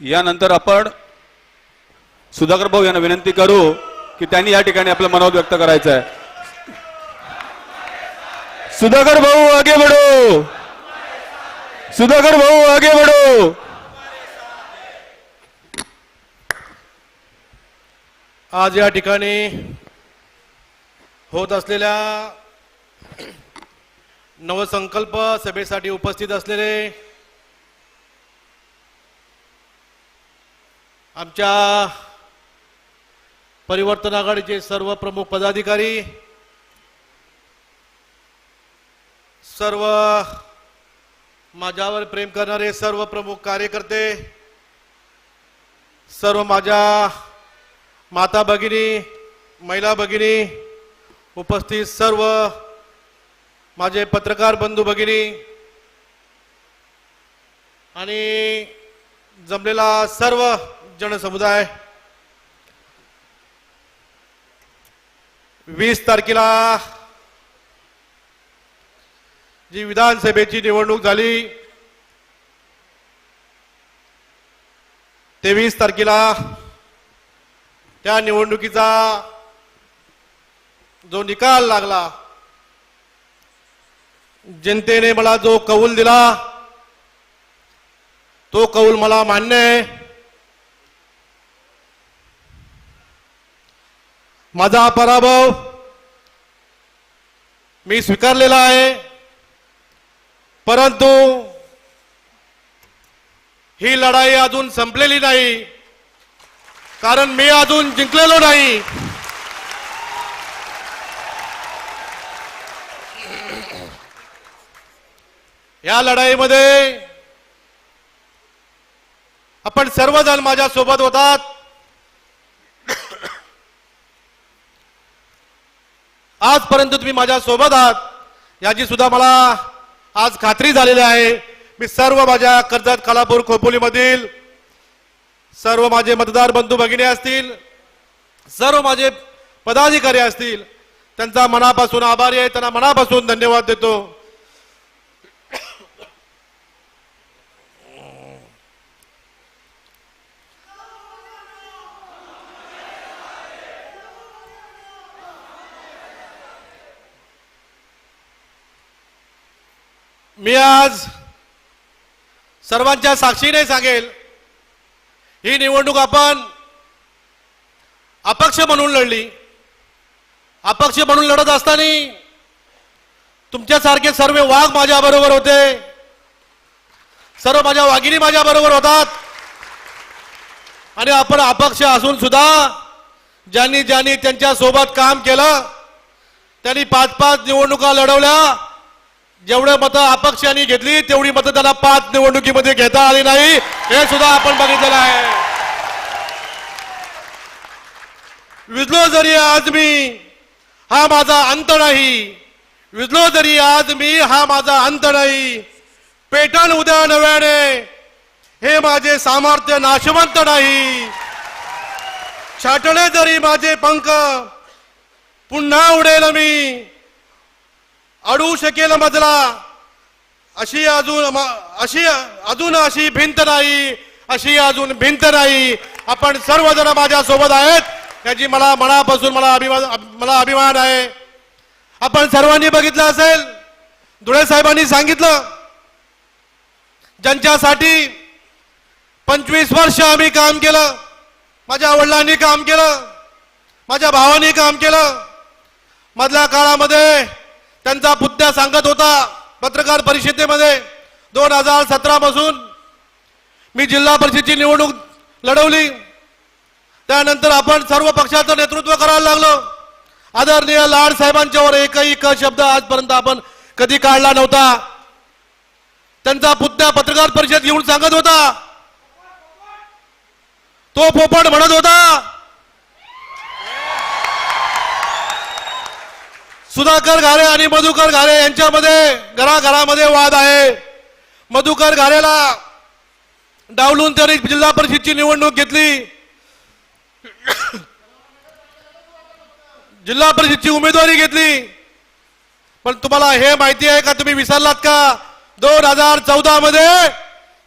यानंतर आपण सुधाकर भाऊ यांना विनंती करू की त्यांनी या ठिकाणी आपलं मनोगत व्यक्त करायचं आहे सुधाकर भाऊ आगे बढो. सुधाकर भाऊ आगे बढो. आज या ठिकाणी होत असलेल्या नवसंकल्प सभेसाठी उपस्थित असलेले आमच्या परिवर्तन आघाडीचे सर्व प्रमुख पदाधिकारी सर्व माझ्यावर प्रेम करणारे सर्व प्रमुख कार्यकर्ते सर्व माझ्या माता भगिनी महिला भगिनी उपस्थित सर्व माझे पत्रकार बंधू भगिनी आणि जमलेला सर्व जनसमुदाय वीस तारखेला जी विधानसभेची निवडणूक झाली तेवीस तारखेला त्या निवडणुकीचा जो निकाल लागला जनतेने मला जो कौल दिला तो कौल मला मान्य आहे. माझा पराभव मी स्वीकारलेला आहे. परंतु ही लढाई अजून संपलेली नाही. कारण मी अजून जिंकलेलो नाही. या लढाईमध्ये आपण सर्वजण माझ्या सोबत होतात. आजपर्यंत तुम्ही माझ्या सोबत आहात. याची सुद्धा मला आज खात्री झालेली आहे. मी सर्व माझ्या कर्जत खालापूर खोपोलीमधील सर्व माझे मतदार बंधू भगिनी असतील सर्व माझे पदाधिकारी असतील त्यांचा मनापासून आभारी आहे. त्यांना मनापासून धन्यवाद देतो. मी आज सर्वांच्या साक्षीने सांगेल ही निवडणूक आपण अपक्ष म्हणून लढली. अपक्ष म्हणून लढत असताना तुमच्यासारखे सर्व वाघ माझ्याबरोबर होते. सर्व माझ्या वाघिणी माझ्याबरोबर होतात. आणि आपण अपक्ष असून सुद्धा ज्यांनी ज्यांनी त्यांच्यासोबत काम केलं त्यांनी पाच पाच निवडणुका लढवल्या जेवढे मतं अपक्षांनी घेतली तेवढी मतं त्याला पाच निवडणुकीमध्ये घेता आली नाही. हे सुद्धा आपण बघितलेलं आहे. विजलो जरी आज मी हा माझा अंत नाही. विजलो जरी आज मी हा माझा अंत नाही. पेटन उद्या नव्याने हे माझे सामर्थ्य नाशवंत नाही. छाटले जरी माझे पंख पुन्हा उडेल मी. अडू शकेल मजला. अशी अजून म- अशी अजून अशी भिंत नाही अशी अजून भिंत नाही. आपण सर्वजण माझ्या सोबत आहेत. याची मला मनापासून मला अभिमान मला अभिमान आहे. आपण सर्वांनी बघितलं असेल धुळे साहेबांनी सांगितलं ज्यांच्यासाठी पंचवीस वर्ष आम्ही काम केलं माझ्या वडिलांनी काम केलं माझ्या भावानी काम केलं मधल्या काळामध्ये त्यांचा पुत्या सांगत होता पत्रकार परिषदेमध्ये दोन हजार सतरा पासून मी जिल्हा परिषदची निवडणूक लढवली. त्यानंतर आपण सर्व पक्षाचं नेतृत्व करायला लागलो. आदरणीय लाड साहेबांच्यावर एकही क शब्द आजपर्यंत आपण कधी काढला नव्हता. त्यांचा पुतण्या पत्रकार परिषद घेऊन सांगत होता. तो पोपट म्हणत होता सुधाकर घारे आणि मधुकर घारे यांच्यामध्ये घराघरामध्ये वाद आहे. मधुकर घारेला डावलून त्यांनी जिल्हा परिषदची निवडणूक घेतली. जिल्हा परिषदची उमेदवारी घेतली. पण तुम्हाला हे माहिती आहे का? तुम्ही विसरलात का? दोन हजार चौदा मध्ये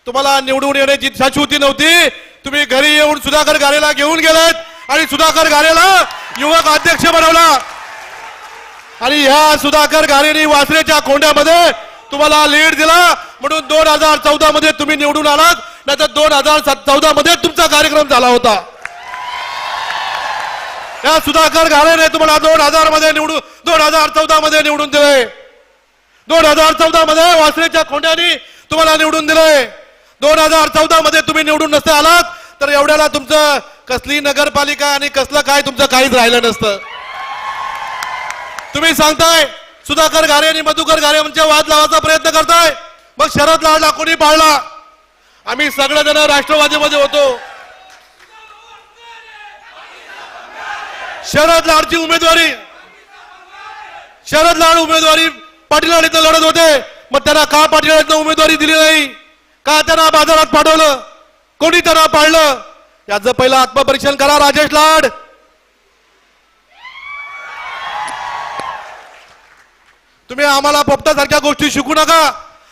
तुम्हाला निवडून येण्याची शाश्वती नव्हती. तुम्ही घरी येऊन सुधाकर घारेला घेऊन गेलात आणि सुधाकर घारेला युवक अध्यक्ष बनवला. आणि ह्या सुधाकर घालेनी वासरेच्या कोंड्यामध्ये तुम्हाला लीड दिला. म्हणून दोन हजार चौदा मध्ये तुम्ही निवडून आलात. नाही तर दोन हजार चौदा मध्ये तुमचा कार्यक्रम झाला होता. या सुधाकर घालेने तुम्हाला दोन हजारमध्ये निवडून दोन हजार चौदा मध्ये निवडून दिले. दोन हजार चौदा मध्ये वासरेच्या खोंड्याने तुम्हाला निवडून दिले. दोन हजार चौदा मध्ये तुम्ही निवडून नसते आलात तर एवढ्याला तुमचं कसली नगरपालिका आणि कसलं काय तुमचं काहीच राहिलं नसतं. तुम्ही सांगताय सुधाकर घारे आणि मधुकर घारे म्हणजे वाद लावायचा प्रयत्न करताय. मग शरद लाडला कोणी पाळला? आम्ही सगळेजण राष्ट्रवादीमध्ये होतो. शरद लाडची उमेदवारी. शरद लाड उमेदवारी पाटील इथं लढत होते. मग त्यांना का पाटील उमेदवारी दिली नाही? का त्यांना बाजारात पाठवलं? कोणी त्यांना पाळलं? याचं पहिलं आत्मपरीक्षण करा राजेश लाड. तुम्ही आम्हाला पोपटासारख्या गोष्टी शिकू नका.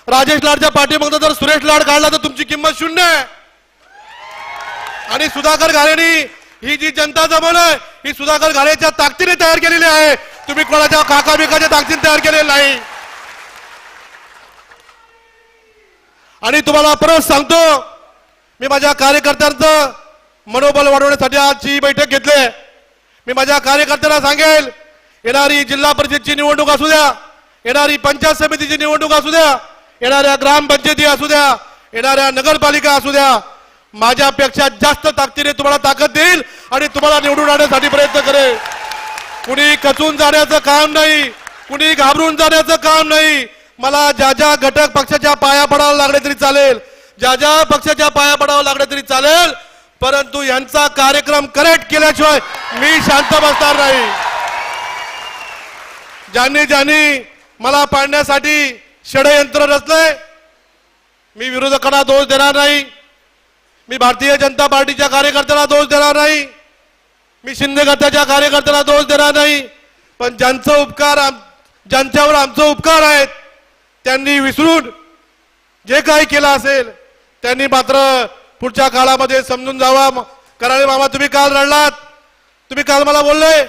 राजेश लाडच्या पाठीमागचा जर सुरेश लाड काढला तर तुमची किंमत शून्य आहे. आणि सुधाकर घालेनी ही जी जनता जमवलंय ही सुधाकर घालेच्या ताकदीने तयार केलेली आहे. तुम्ही कोणाच्या काका बिकाच्या ताकदीने तयार केलेली नाही. आणि तुम्हाला परत सांगतो मी माझ्या कार्यकर्त्यांचं मनोबल वाढवण्यासाठी आजची बैठक घेतली मी माझ्या कार्यकर्त्यांना सांगेल येणारी जिल्हा परिषदची निवडणूक असू द्या येणारी पंचायत समितीची निवडणूक असू द्या येणाऱ्या ग्रामपंचायती असू द्या येणाऱ्या नगरपालिका असू द्या माझ्यापेक्षा जास्त ताकदीने तुम्हाला ताकद देईल आणि तुम्हाला निवडून आणण्यासाठी प्रयत्न करेल. कुणी कचून जाण्याचं काम नाही कुणी घाबरून जाण्याचं काम नाही मला ज्या ज्या घटक पक्षाच्या पाया पडावं लागले तरी चालेल ज्या ज्या पक्षाच्या पाया पडावं लागले तरी चालेल परंतु यांचा कार्यक्रम करेक्ट केल्याशिवाय मी शांत बसणार नाही. ज्यांनी ज्यांनी मला पाडण्यासाठी षडयंत्र रचलंय. मी विरोधकांना दोष देणार नाही. मी भारतीय जनता पार्टीच्या कार्यकर्त्याला दोष देणार नाही. मी शिंदे गटाच्या कार्यकर्त्यांना दोष देणार नाही. पण ज्यांचं उपकार आम- ज्यांच्यावर आमचं उपकार आहेत त्यांनी विसरून जे काही केलं असेल त्यांनी मात्र पुढच्या काळामध्ये समजून जावा. कराळे मामा तुम्ही काल रडलात. तुम्ही काल मला बोलले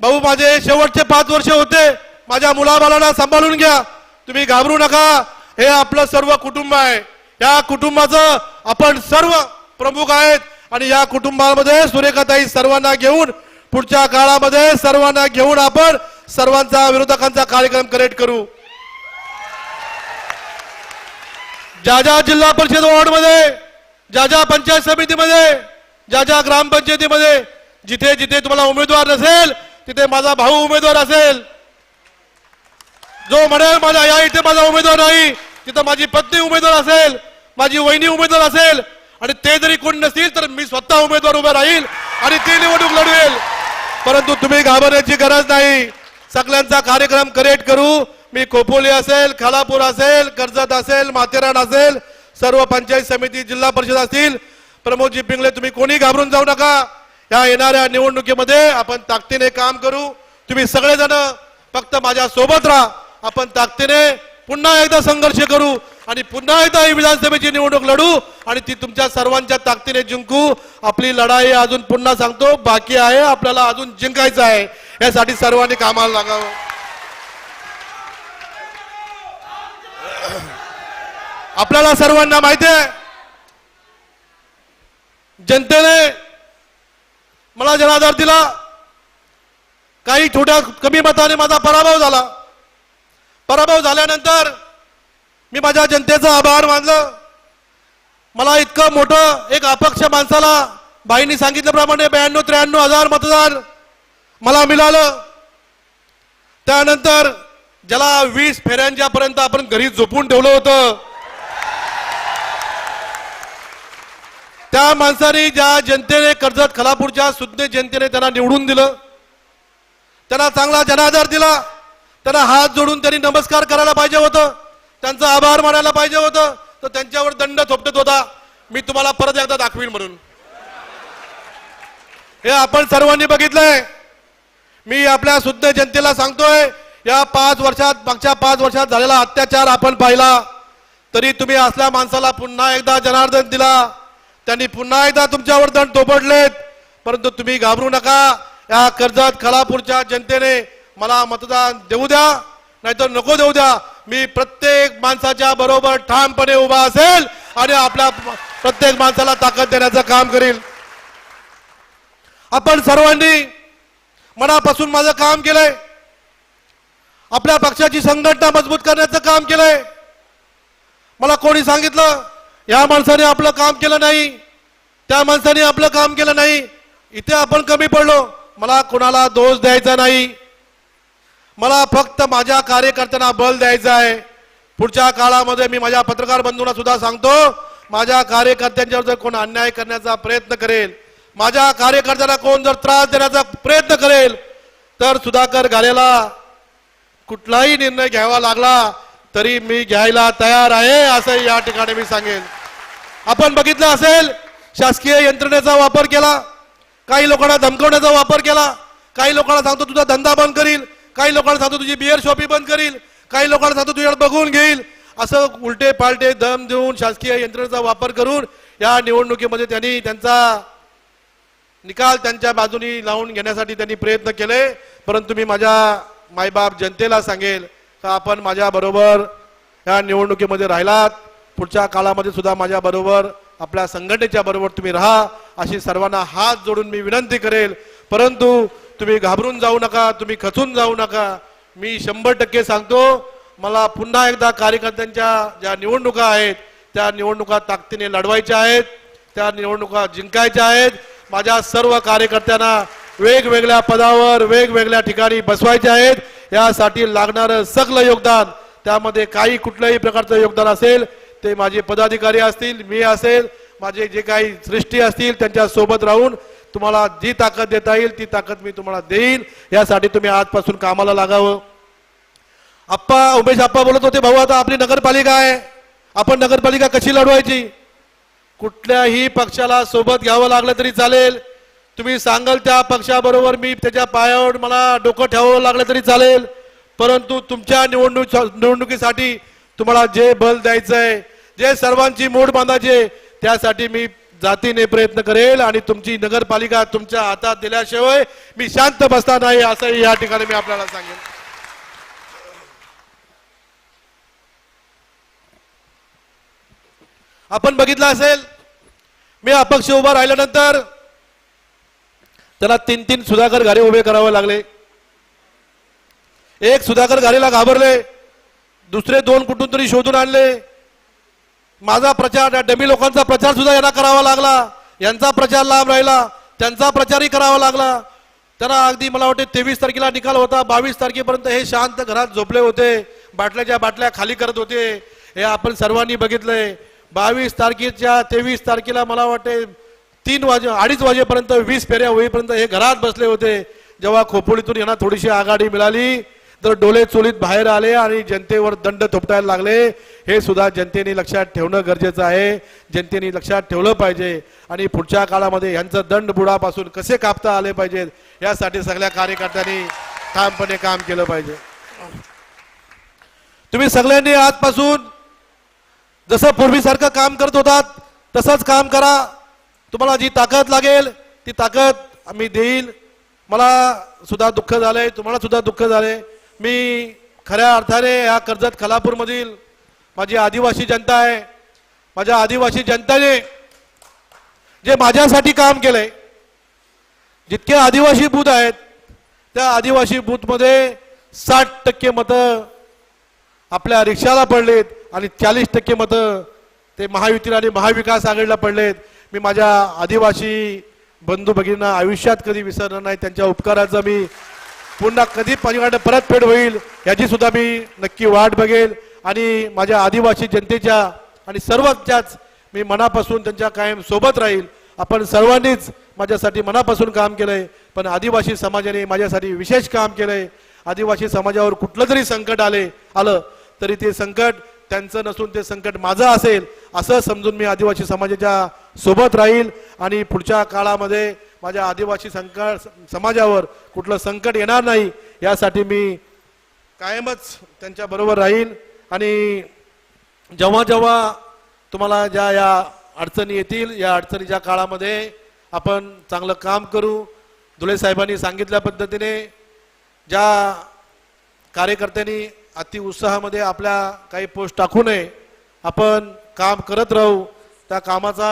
भाऊ माझे शेवटचे पाच वर्ष होते. माझ्या मुलाबाळांना सांभाळून घ्या. तुम्ही घाबरू नका. हे आपलं सर्व कुटुंब आहे. या कुटुंबाचं आपण सर्व प्रमुख आहेत आणि या कुटुंबामध्ये सुरेखाताई सर्वांना घेऊन पुढच्या काळामध्ये सर्वांना घेऊन आपण सर्वांचा विरोधकांचा कार्यक्रम करेक्ट करू. ज्या ज्या जिल्हा परिषद वॉर्डमध्ये ज्या ज्या पंचायत समितीमध्ये ज्या ज्या ग्रामपंचायतीमध्ये जिथे जिथे तुम्हाला उमेदवार नसेल तिथे माझा भाऊ उमेदवार असेल. जो म्हणेल माझ्या या इथे माझा उमेदवार नाही तिथं माझी पत्नी उमेदवार असेल माझी वहिनी उमेदवार असेल आणि ते जरी कोण नसतील तर मी स्वतः उमेदवार उभा राहील आणि ती निवडणूक लढवेल. परंतु तुम्ही घाबरण्याची गरज नाही. सगळ्यांचा कार्यक्रम क्रिएट करू. मी खोपोली असेल खालापूर असेल कर्जत असेल माथेरान असेल सर्व पंचायत समिती जिल्हा परिषद असतील. प्रमोदजी पिंगळे तुम्ही कोणी घाबरून जाऊ नका. या येणाऱ्या निवडणुकीमध्ये आपण ताकदीने काम करू. तुम्ही सगळेजण फक्त माझ्या सोबत राहा. आपण ताकदीने पुन्हा एकदा संघर्ष करू आणि पुन्हा एकदा ही विधानसभेची निवडणूक लढू आणि ती तुमच्या सर्वांच्या ताकदीने जिंकू. आपली लढाई अजून पुन्हा सांगतो बाकी आहे आपल्याला अजून जिंकायचं आहे. यासाठी सर्वांनी कामाला लागावं. आपल्याला सर्वांना माहिती आहे जनतेने मला जनाधार दिला. काही छोट्या कमी मताने माझा पराभव झाला. पराभव झाल्यानंतर मी माझ्या जनतेचं आभार मानलं. मला इतकं मोठं एक अपक्ष माणसाला बाईंनी सांगितल्याप्रमाणे ब्याण्णव त्र्याण्णव हजार मतदार मला मिळालं. त्यानंतर ज्याला वीस फेऱ्यांच्या पर्यंत आपण घरी झोपून ठेवलं होतं. त्या माणसाने ज्या जनतेने कर्जत खलापूरच्या सुज्ञ जनतेने त्यांना निवडून दिलं त्यांना चांगला जनाधार दिला त्यांना हात जोडून त्यांनी नमस्कार करायला पाहिजे होतं. त्यांचा आभार मानायला पाहिजे होतं. तर त्यांच्यावर दंड थोपटत होता. मी तुम्हाला परत एकदा दाखवीन म्हणून. हे आपण सर्वांनी बघितलंय. मी आपल्या शुद्ध जनतेला सांगतोय या पाच वर्षात मागच्या पाच वर्षात झालेला अत्याचार आपण पाहिला. तरी तुम्ही असल्या माणसाला पुन्हा एकदा जनार्दन दिला. त्यांनी पुन्हा एकदा तुमच्यावर दंड थोपटलेत. परंतु तुम्ही घाबरू नका. या कर्जत खलापूरच्या जनतेने मला मतदान देऊ द्या नाहीतर नको देऊ द्या. मी प्रत्येक माणसाच्या बरोबर ठामपणे उभा असेल आणि आपल्या प्रत्येक माणसाला ताकद देण्याचं काम करील आपण सर्वांनी मनापासून माझं काम केलंय. आपल्या पक्षाची संघटना मजबूत करण्याचं काम केलंय. मला कोणी सांगितलं या माणसाने आपलं काम केलं नाही त्या माणसाने आपलं काम केलं नाही इथे आपण कमी पडलो. मला कोणाला दोष द्यायचा नाही. मला फक्त माझ्या कार्यकर्त्यांना बल द्यायचं आहे. पुढच्या काळामध्ये मी माझ्या पत्रकार बंधूंना सुद्धा सांगतो माझ्या कार्यकर्त्यांच्यावर जर कोण अन्याय करण्याचा प्रयत्न करेल माझ्या कार्यकर्त्यांना कोण जर त्रास देण्याचा प्रयत्न करेल तर सुधाकर घालेला कुठलाही निर्णय घ्यावा लागला तरी मी घ्यायला तयार आहे असं या ठिकाणी मी सांगेन. आपण बघितलं असेल शासकीय यंत्रणेचा वापर केला काही लोकांना धमकवण्याचा वापर केला काही लोकांना सांगतो तुझा धंदा बंद करील. काही लोकांना सांगतो तुझी बिअर शॉपी बंद करील. काही लोकांना सांगतो तुझ्याकडे बघून घेईल. असं उलटे पालटे दम देऊन शासकीय यंत्रणेचा वापर करून या निवडणुकीमध्ये त्यांनी त्यांचा निकाल त्यांच्या बाजूनी लावून घेण्यासाठी त्यांनी प्रयत्न केले. परंतु मी माझ्या मायबाप जनतेला सांगेल का आपण माझ्याबरोबर या निवडणुकीमध्ये राहिलात? पुढच्या काळामध्ये सुद्धा माझ्याबरोबर आपल्या संघटनेच्या बरोबर तुम्ही राहा. अशी सर्वांना हात जोडून मी विनंती करेल. परंतु तुम्ही घाबरून जाऊ नका तुम्ही खचून जाऊ नका. मी शंभर टक्के सांगतो मला पुन्हा एकदा कार्यकर्त्यांच्या ज्या निवडणुका आहेत त्या निवडणुका ताकदीने लढवायच्या आहेत त्या निवडणुका जिंकायच्या आहेत. माझ्या सर्व कार्यकर्त्यांना वेगवेगळ्या पदावर वेगवेगळ्या ठिकाणी बसवायचे आहेत. यासाठी लागणारं सगळं योगदान त्यामध्ये काही कुठल्याही प्रकारचं योगदान असेल ते माझे पदाधिकारी असतील मी असेल माझे जे काही सृष्टी असतील त्यांच्यासोबत राहून तुम्हाला जी ताकद देता येईल ती ताकद मी तुम्हाला देईन. यासाठी तुम्ही आजपासून कामाला लागावं. आप्पा उमेश आप्पा बोलत होते भाऊ आता आपली नगरपालिका आहे. आपण नगरपालिका कशी लढवायची? कुठल्याही पक्षाला सोबत घ्यावं लागलं तरी चालेल. तुम्ही सांगाल त्या पक्षाबरोबर मी त्याच्या पायावर मला डोकं ठेवावं लागलं तरी चालेल. परंतु तुमच्या निवडणूक निवडणुकीसाठी तुम्हाला जे बल द्यायचं आहे जे सर्वांची मूड बांधायची आहे, त्यासाठी मी जातीने प्रयत्न करेल आणि तुमची नगरपालिका तुमच्या हातात दिल्याशिवाय मी शांत बसता नाही असंही या ठिकाणी मी आपल्याला सांगेन. आपण बघितलं असेल मी अपक्ष उभा राहिल्यानंतर त्याला तीन तीन सुधाकर घारे उभे करावे लागले. एक सुधाकर घारेला घाबरले दुसरे दोन कुठून तरी शोधून आणले. माझा प्रचार डमी लोकांचा प्रचार सुद्धा यांना करावा लागला. यांचा प्रचार लाभ राहिला. त्यांचा प्रचारही करावा लागला. त्यांना अगदी मला वाटते तेवीस तारखेला निकाल होता. बावीस तारखेपर्यंत हे शांत घरात झोपले होते. बाटल्याच्या बाटल्या खाली करत होते. हे आपण सर्वांनी बघितलंय. बावीस तारखेच्या तेवीस तारखेला मला वाटते तीन वाजे अडीच वाजेपर्यंत वीस फेऱ्या होईपर्यंत हे घरात बसले होते. जेव्हा खोपोलीतून यांना थोडीशी आघाडी मिळाली. तर डोले चोलीत बाहेर आले आणि जनतेवर दंड थोपटायला लागले. हे सुद्धा जनतेने लक्षात ठेवणं गरजेचं आहे. जनतेने लक्षात ठेवलं पाहिजे. आणि पुढच्या काळामध्ये यांचं दंड बुडापासून कसे कापता आले पाहिजेत यासाठी सगळ्या कार्यकर्त्यांनी ठामपणे काम केलं पाहिजे. तुम्ही सगळ्यांनी आजपासून जसं पूर्वीसारखं काम करत होतात तसंच काम करा. तुम्हाला जी ताकद लागेल ती ताकद आम्ही देईल. मला सुद्धा दुःख झालंय तुम्हाला सुद्धा दुःख झालंय. मी खऱ्या अर्थाने या कर्जत खलापूरमधील माझी आदिवासी जनता आहे. माझ्या आदिवासी जनतेने जे माझ्यासाठी काम केलंय जितके आदिवासी बूथ आहेत त्या आदिवासी बूथमध्ये साठ टक्के मतं आपल्या रिक्षाला पडलेत आणि चाळीस टक्के मतं ते महायुतीला आणि महाविकास आघाडीला पडलेत. मी माझ्या आदिवासी बंधू भगिनींना आयुष्यात कधी विसरणार नाही त्यांच्या उपकाराचं मी पुन्हा कधी माझ्याकडे परतफेड होईल याची सुद्धा मी नक्की वाट बघेल. आणि माझ्या आदिवासी जनतेच्या आणि सर्वांच्याच मी मनापासून त्यांच्या कायम सोबत राहील. आपण सर्वांनीच माझ्यासाठी मनापासून काम केलंय पण आदिवासी समाजाने माझ्यासाठी विशेष काम केलंय. आदिवासी समाजावर कुठलं जरी संकट आले आलं तरी ते संकट त्यांचं नसून ते संकट माझं असेल असं समजून मी आदिवासी समाजाच्या सोबत राहील आणि पुढच्या काळामध्ये माझ्या आदिवासी संकट समाजावर कुठलं संकट येणार नाही यासाठी मी कायमच त्यांच्याबरोबर राहील. आणि जेव्हा जेव्हा तुम्हाला ज्या या अडचणी येतील या अडचणीच्या काळामध्ये आपण चांगलं काम करू. धुले साहेबांनी सांगितल्या पद्धतीने ज्या कार्यकर्त्यांनी अति उत्साहामध्ये आपल्या काही पोस्ट टाकू नये आपण काम करत राहू. त्या कामाचा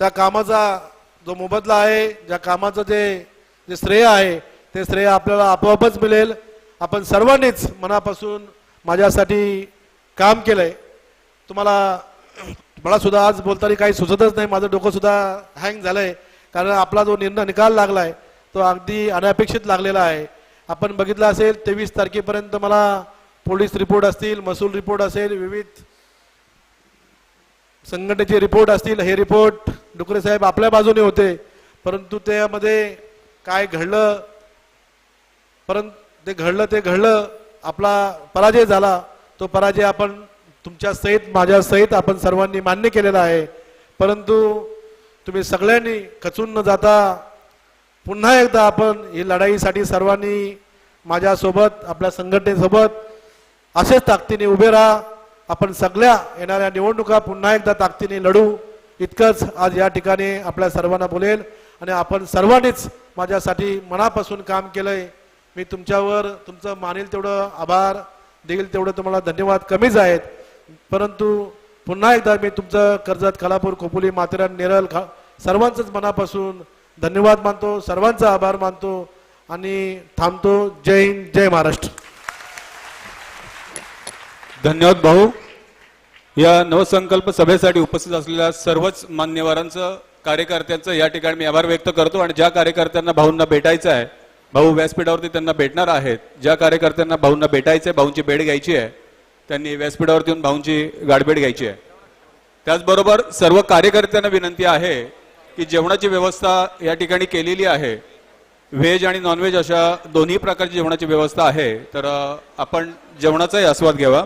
त्या कामाचा जो मोबदला आहे ज्या कामाचं जे जे श्रेय आहे ते श्रेय आपल्याला आपोआपच मिळेल. आपण सर्वांनीच मनापासून माझ्यासाठी काम केलंय. तुम्हाला मला सुद्धा आज बोलताना काही सुचतच नाही. माझं डोकंसुद्धा हँग हँग झालंय. कारण आपला जो निर्णय निकाल लागलाय तो अगदी अनपेक्षित लागलेला आहे. आपण बघितलं असेल तेवीस तारखेपर्यंत मला पोलीस रिपोर्ट असतील महसूल रिपोर्ट असेल विविध संघटनेचे रिपोर्ट असतील हे रिपोर्ट डुकरे साहेब आपल्या बाजूने होते. परंतु त्यामध्ये काय घडलं परंतु ते घडलं ते घडलं आपला पराजय झाला. तो पराजय आपण तुमच्या सहित माझ्या सहित आपण सर्वांनी मान्य केलेला आहे. परंतु तुम्ही सगळ्यांनी खचून न जाता पुन्हा एकदा आपण ही लढाईसाठी सर्वांनी माझ्यासोबत आपल्या संघटनेसोबत असेच ताकदीने उभे राहा. आपण सगळ्या येणाऱ्या निवडणुका पुन्हा एकदा ताकदीने लढू. इतकंच आज या ठिकाणी आपल्या सर्वांना बोलेल. आणि आपण सर्वांनीच माझ्यासाठी मनापासून काम केलंय. मी तुमच्यावर तुमचं मानेल तेवढं आभार. देईल तेवढं तुम्हाला धन्यवाद कमीच आहेत. परंतु पुन्हा एकदा मी तुमचं कर्जत खालापूर खोपोली माथेरान नेरल खा सर्वांचंच मनापासून धन्यवाद मानतो. सर्वांचा आभार मानतो. आणि थांबतो. जय हिंद जय महाराष्ट्र. धन्यवाद भाऊ. या नवसंकल्प सभेसाठी उपस्थित असलेल्या सर्वच मान्यवरांचं कार्यकर्त्यांचं या ठिकाणी मी आभार व्यक्त करतो आणि ज्या कार्यकर्त्यांना भाऊंना भेटायचं आहे भाऊ व्यासपीठावरती त्यांना भेटणार आहेत ज्या कार्यकर्त्यांना भाऊंना भेटायचं आहे भाऊंची भेट घ्यायची आहे त्यांनी व्यासपीठावरती येऊन भाऊंची गाडभेट घ्यायची आहे. त्याचबरोबर सर्व कार्यकर्त्यांना विनंती आहे की जेवणाची व्यवस्था या ठिकाणी केलेली आहे. व्हेज आणि नॉनव्हेज अशा दोन्ही प्रकारची जेवणाची व्यवस्था आहे. तर आपण जेवणाचाही आस्वाद घ्यावा.